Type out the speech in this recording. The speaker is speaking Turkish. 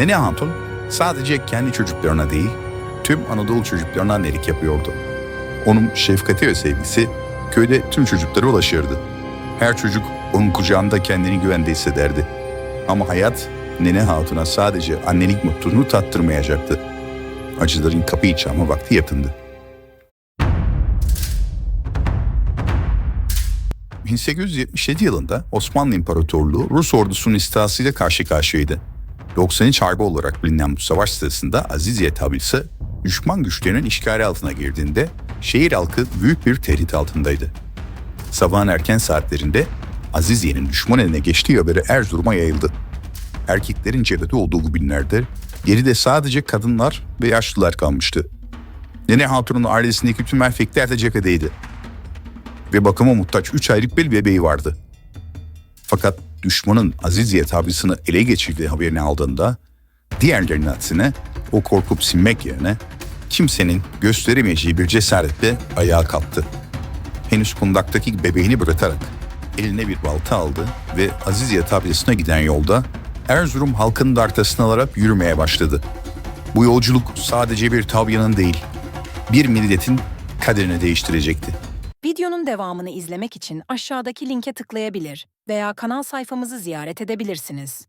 Nene Hatun sadece kendi çocuklarına değil, tüm Anadolu çocuklarına annelik yapıyordu. Onun şefkati ve sevgisi köyde tüm çocuklara ulaşırdı. Her çocuk onun kucağında kendini güvende hissederdi. Ama hayat Nene Hatun'a sadece annelik mutluluğunu tattırmayacaktı. Acıların kapıyı çalma vakti yakındı. 1877 yılında Osmanlı İmparatorluğu Rus ordusunun istilası karşı karşıyaydı. 93 Harbi olarak bilinen bu savaş sırasında Aziziye tabisi düşman güçlerinin işgali altına girdiğinde şehir halkı büyük bir tehdit altındaydı. Sabahın erken saatlerinde Aziziye'nin düşman eline geçtiği haberi Erzurum'a yayıldı. Erkeklerin cephede olduğu bu günlerde geride sadece kadınlar ve yaşlılar kalmıştı. Nene Hatun'un ailesindeki tüm erkekler de cephedeydi ve bakıma muhtaç üç aylık bir bebeği vardı. Fakat düşmanın Aziziye tabisini ele geçirdiği haberini aldığında diğerlerinin aksine o korkup sinmek yerine kimsenin gösteremeyeceği bir cesaretle ayağa kalktı. Henüz kundaktaki bebeğini bırakarak eline bir balta aldı ve Aziziye tabisine giden yolda Erzurum halkının da alarak yürümeye başladı. Bu yolculuk sadece bir tabyanın değil, bir milletin kaderini değiştirecekti. Videonun devamını izlemek için aşağıdaki linke tıklayabilir veya kanal sayfamızı ziyaret edebilirsiniz.